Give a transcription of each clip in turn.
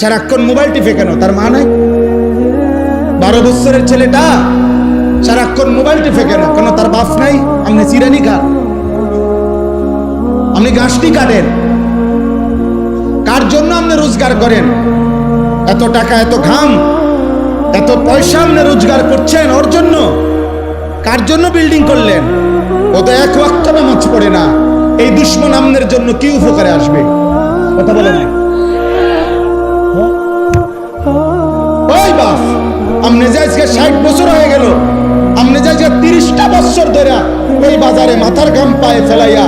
সারাক্ষণ মোবাইল টিপে কেন? তার মা নাই বারো বছরের ছেলেটা সারাক্ষণ মোবাইল টিপে কেন? কেন তার বাপ নাই? আপনি চিরানি খান আপনি গাছটি কাটেন। কার জন্য আপনি রোজগার করেন? এত টাকা, এত ঘাম, এত পয়সা আপনি রোজগার করছেন ওর জন্য? কার জন্য বিল্ডিং করলেন? ও তো এক ওয়াক্ত নামাজ পড়ে না। এই দুশ্মন আমনের জন্য কি উপকারে আসবে? কথা বলে না আমনে যে আজকে ষাট বছর হয়ে গেল। আমনে যে তিরিশটা বছর ধরে ওই বাজারে মাথার ঘাম পায়ে ফেলাইয়া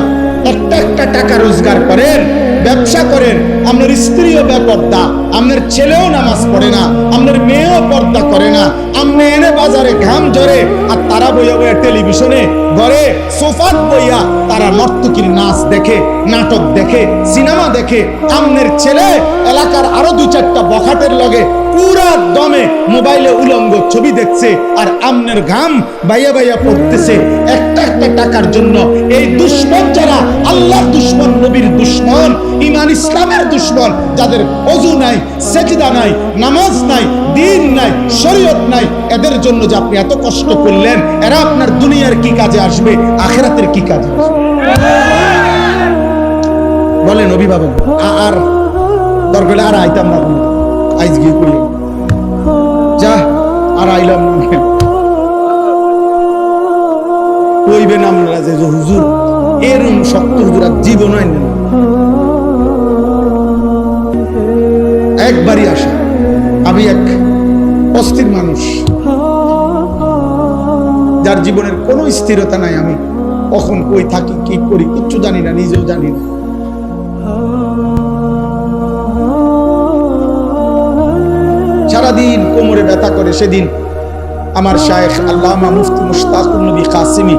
একটা একটা টাকা রোজগার করেন। ব্যবসা করেন, আপনার স্ত্রীও বেপর্দা, আপনার ছেলেও নামাজ পড়ে না, আপনার মেয়েও পর্দা করে না। আপনি এনে বাজারে ঘাম ঝরে, আর তারা বইয়া বইয়া টেলিভিশনে ঘরে সোফাত বইয়া তারা নর্তকীর নাচ দেখে, নাটক দেখে, সিনেমা দেখে আমনের ছেলে এলাকার আরও দু চারটা বখাটের লগে পুরা দমে মোবাইলে উলঙ্গ ছবি দেখছে, আর আমনের ঘাম বাইয়া বাইয়া পড়তেছে। একটা একটা টাকার জন্য এই দুশ্মন যারা আল্লাহ দুশ্মন নবীর দুশ্মন ইমান ইসলামের দুশ্মন, যাদের অজু নাই, সেজদা নাই, নামাজ নাই, দিন নাই, শরীয়ত নাই, এদের জন্য যে আপনি এত কষ্ট করলেন, এরা আপনার দুনিয়ার কি কাজে আসবে, আখেরাতের কি কাজে বলেন অভিভাবক আর দরকার আর আইতাম না আইজ গিয়ে করি যা, আর আইলাম না। কইবেন আমরা যে হুজুর, এরম শক্ত হুজুর আর জীবন হয় না। একবারই আসা। আমি এক অস্থির মানুষ। যার জীবনের কোনো স্থিরতা নাই, আমি কখন কই থাকি, কি করি, কিচ্ছু জানি না, নিজেও জানি না। সারাদিন কোমরে ব্যথা করে, সেদিন আমার শায়েখ আল্লামা মুফতি মুশতাকুর নবী কাসিমি।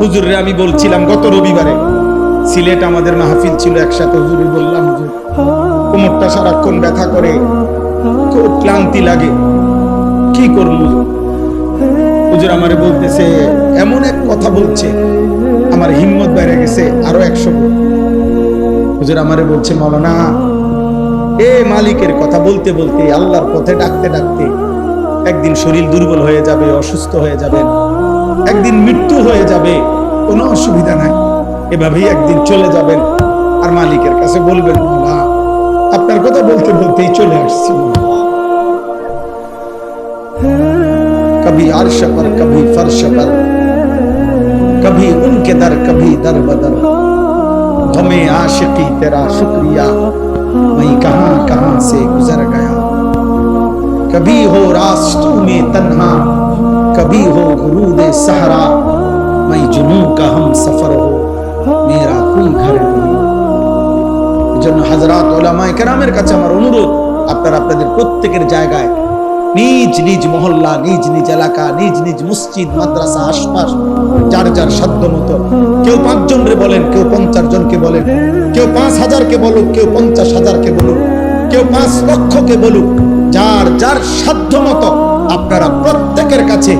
হুজুরে আমি বলছিলাম, গত রবিবারে সিলেট আমাদের মাহফিল ছিল একসাথে, হুজুরে বললাম হুজুর কোমরটা সারাক্ষণ ব্যথা করে, খুব ক্লান্তি লাগে। কি করব? হুজুর আমারে বলতেছে, এমন এক কথা বলছে, আমার হিম্মত বেড়ে গেছে আরও একশো। হুজুর আমারে বলছে মৌলানা এ মালিকের কথা বলতে বলতে আল্লাহর পথে ডাকতে ডাকতে একদিন শরীর দুর্বল হয়ে যাবে, অসুস্থ হয়ে যাবেন একদিন মৃত্যু হয়ে যাবে, কোনো অসুবিধা নাই। এভাবেই একদিন চলে যাবেন। আর মালিকের কাছে বলবেন না আপনার কথা বলতে বলতেই চলে আসছি কবি আরশ पर कभी फर्श पर कभी उनके दर कभी दर बदर गमे आशिकी तेरा शुक्रिया मैं कहां कहां से गुजर गया कभी हो रास्तों में तन्हा कभी हो गुरूद सहरा मैं जुनू का हम सफर हो मेरा कोई घर नहीं জন্য হাজরাত ওলামায়ে কেরামের কাছে আমার অনুরোধ, আপনারা আপনাদের প্রত্যেকের জায়গায় নিজ নিজ মহল্লা, নিজ নিজ এলাকা, নিজ নিজ মসজিদ, মাদ্রাসা, আশপাশ, যার যার সাধ্য মতো। কেউ পাঁচজন রে বলেন, কেউ পঞ্চাশ জনকে বলেন, কেউ পাঁচ হাজারকে বলুক, কেউ পঞ্চাশ হাজারকে বলুক, কেউ পাঁচ লক্ষকে বলুক, যার যার সাধ্য মতো আপনারা প্রত্যেকের কাছে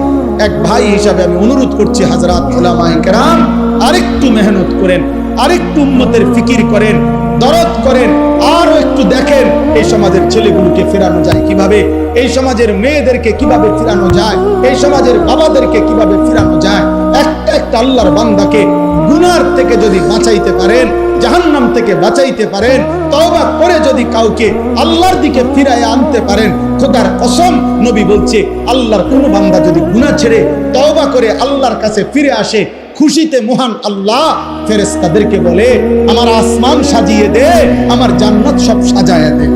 এক ভাই হিসাবে আমি অনুরোধ করছি হাজরাত ওলামায়ে কেরাম, আরেকটু মেহনত করেন, আরেকটু উম্মতের ফিকির করেন দরদ করেন আরও একটু দেখেন এই সমাজের ছেলেগুলোকে ফেরানো যায় কীভাবে, এই সমাজের মেয়েদেরকে কীভাবে ফিরানো যায়, এই সমাজের বাবাদেরকে কীভাবে ফিরানো যায়, একটা একটা আল্লাহর বান্দাকে গুনার থেকে যদি বাঁচাইতে পারেন, জাহান্নাম থেকে বাঁচাইতে পারেন, তওবা করে যদি কাউকে আল্লাহর দিকে ফিরায় আনতে পারেন, খোদার কসম নবী বলছে, আল্লাহর কোনো বান্দা যদি গুনাহ ছেড়ে তওবা করে আল্লাহর কাছে ফিরে আসে খুশিতে মহান আল্লাহ ফেরেশতাদেরকে বলে, আমার আসমান সাজিয়ে দে, আমার জান্নাত সব সাজায় দে।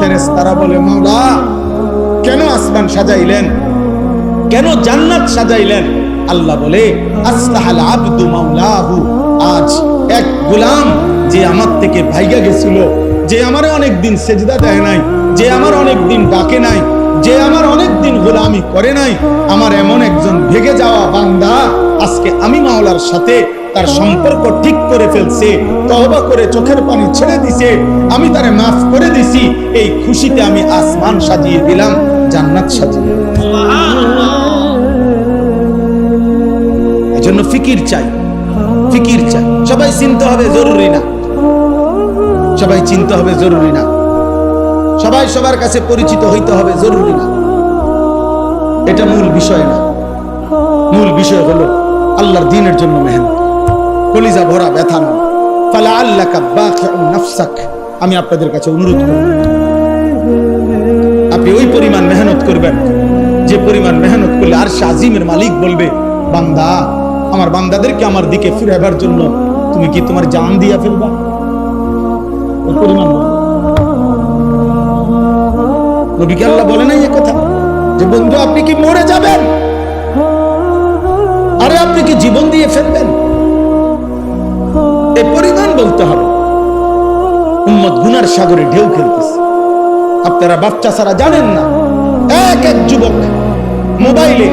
ফেরেশতারা বলে, মাওলা, কেন আসমান সাজাইলেন? কেন জান্নাত সাজাইলেন? আল্লাহ বলে আসলাহাল আব্দু মাওলাহু, আজ এক গোলাম যে আমার থেকে ভাইগা গেছিল, যে আমার অনেক দিন সেজদা দেয় নাই, যে আমার অনেক দিন ডাকে নাই যে আমার অনেক দিন গোলামি করে নাই, আমার এমন একজন ভেগে যাওয়া বান্দা আজকে আমি মাওলার সাথে তার সম্পর্ক ঠিক করে ফেলছে তহবা করে চোখের পানি ছেড়ে দিছে, আমি তারে মাফ করে দিছি, এই খুশিতে আমি আসমান সাজিয়ে দিলাম, জান্নাত সাজিয়ে এজন্য ফিকির চাই ফিকির চাই। সবাই চিনতে হবে জরুরি না। সবাই চিনতে হবে জরুরি না। সবাই সবার কাছে পরিচিত হইতে হবে, জরুরি না। এটা মূল বিষয় না। মূল বিষয় হলো আল্লাহর দিনের জন্য মেহনত। কলিজা ভরা ব্যথা নয় ফালা বাখিউন নাফসাক। আমি আপনাদের কাছে অনুরোধ করব। আপনি ওই পরিমাণ মেহনত করবেন, যে পরিমাণ মেহনত করলে আর আজিমের মালিক বলবে, বান্দা, আমার বান্দাদেরকে আমার দিকে ফিরাবার জন্য তুমি কি তোমার জান দিয়া ফেলবা? পরিমাণ। নবীকে আল্লাহ বলে নাই এ কথা? যে বন্ধু, আপনি কি মরে যাবেন? আরে আপনি কি জীবন দিয়ে ফেলবেন? এ পরিমাণ বলতে হবে। উম্মত গুনার সাগরে ঢেউ খেলতেছে। আপনারা বাচ্চা ছাড়া জানেন না। এক এক যুবক মোবাইলে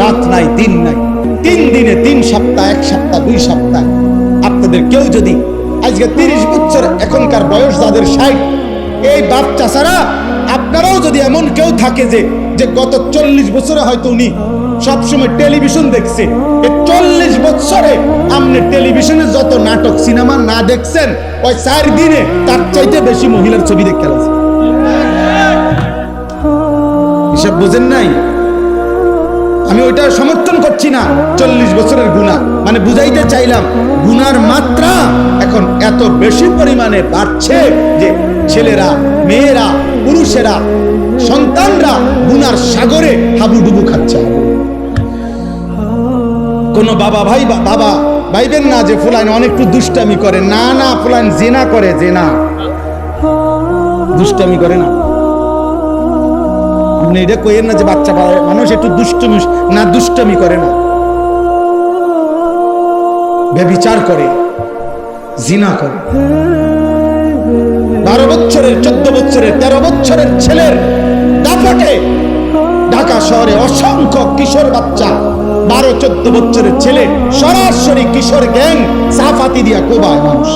রাত নাই, দিন নাই, তিন দিনে তিন সপ্তাহ, এক সপ্তাহ, দুই সপ্তাহ। আপনাদের কেউ যদি আজকে তিরিশ বছর এখনকার বয়স, যাদের ষাট, এই বাচ্চা ছাড়া আপনারাও যদি এমন কেউ থাকে যে যে গত চল্লিশ বছরে হয়তো উনি সবসময় টেলিভিশন দেখছে চল্লিশ বছরে আপনি টেলিভিশনে যত নাটক, সিনেমা না দেখছেন, ওই চার দিনে তার চাইতে বেশি মহিলার ছবি দেখতে লাগছে হিসাব বোঝেন নাই? আমি ওইটা সমর্থন করছি না, চল্লিশ বছরের গুণা। মানে বুঝাইতে চাইলাম গুনার মাত্রা এখন এত বেশি পরিমাণে বাড়ছে যে ছেলেরা, মেয়েরা পুরুষেরা, সন্তানরা গুনার সাগরে হাবুডুবু খাচ্ছে। কোন বাবা ভাই বাবা ভাইবেন না যে ফুলাইন অনেকটু দুষ্টামি করে। না না, ফুলাইন জেনা করে, জেনা। দুষ্টামি করে না। আপনি এটা কইেন না যে বাচ্চা মানুষ একটু দুষ্টমি, না, দুষ্টমি করে না। ব্যবিচার করে, জিনা করে। বারো বছরের, চোদ্দ বছরের, তেরো বছরের ছেলের দাপটে ঢাকা শহরে অসংখ্য কিশোর বাচ্চা, বারো, চোদ্দ বছরের ছেলে, সরাসরি কিশোর গ্যাং সাফাতি দিয়া কোবায় মানুষ।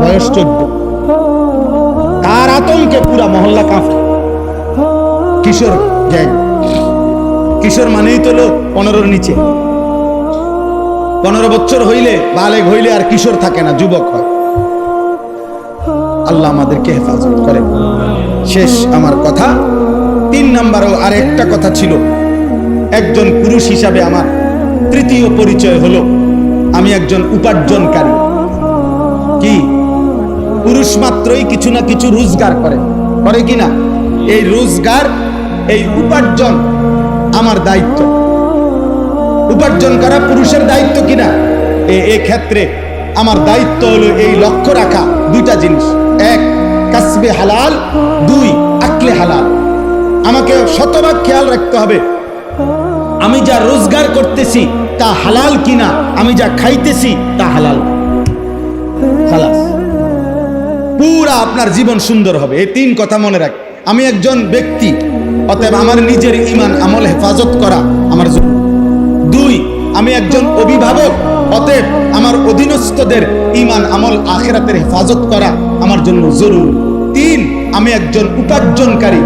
বয়স চোদ্দ। তার আতঙ্কে পুরা মহল্লা কাঁপে। কিশোর গ্যাং। কিশোর মানেই তো লোক পনেরোর নিচে। পনেরো বছর হইলে বালেগ হইলে আর কিশোর থাকে না, যুবক হয়। আল্লাহ আমাদেরকে হেফাজত করে শেষ আমার কথা। তিন নাম্বারও আর একটা কথা ছিল। একজন পুরুষ হিসাবে আমার তৃতীয় পরিচয় হলো, আমি একজন উপার্জনকারী। কি? পুরুষ মাত্রই কিছু না কিছু রোজগার করে। করে কি না? এই রোজগার, এই উপার্জন আমার দায়িত্ব। উপার্জন করা পুরুষের দায়িত্ব কিনা এ- ক্ষেত্রে আমার দায়িত্ব হলো এই লক্ষ্য রাখা দুইটা জিনিস। এক, কাসবে হালাল। দুই, আকলে হালাল। আমাকে শতভাগ খেয়াল রাখতে হবে। আমি যা রোজগার করতেছি, তা হালাল কিনা, আমি যা খাইতেছি, তা হালাল। পুরা আপনার জীবন সুন্দর হবে, এই তিন কথা মনে রাখ। আমি একজন ব্যক্তি, অতএব আমার নিজের ইমান আমল হেফাজত করা আমার জন্য। দুই, আমি একজন অভিভাবক, অতএব আমার অধীনস্থদের ইমান আমল, আখেরাতের হেফাজত করা আমার জন্য জরুরি। তিন, আমি একজন উপার্জনকারী।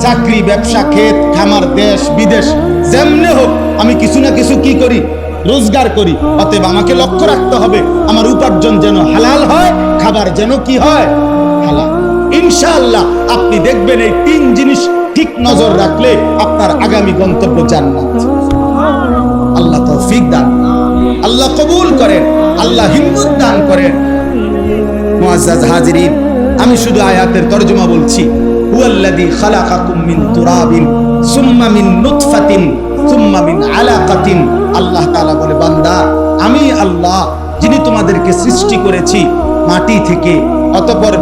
চাকরি, ব্যবসা, ক্ষেত, খামার, দেশ, বিদেশ, যেমনে হোক, আমি কিছু না কিছু কি করি? রোজগার করি। অতএব আমাকে লক্ষ্য রাখতে হবে, আমার উপার্জন যেন হালাল হয়, খাবার যেন কি হয়? হালাল। ইনশাআল্লাহ, আপনি দেখবেন এই তিন জিনিস ঠিক নজর রাখলে আপনার আগামী গন্তব্য জান্নাত। আল্লাহ তৌফিক দান। আল্লাহ কবুল করেন। আল্লাহ হিম্মত দান করেন। মুআজ্জাজ হাজিরিন, আমি শুধু আয়াতের তরজমা বলছি। হুয়াল্লাযী খালাকাকুম মিন তুরাবিন, সুম্মা মিন নুতফাতিন, সুম্মা মিন আলাকাতিন। আল্লাহ তাআলা বলে, বান্দা, আমি আল্লাহ, যিনি তোমাদেরকে সৃষ্টি করেছি মাটি থেকে, অতপর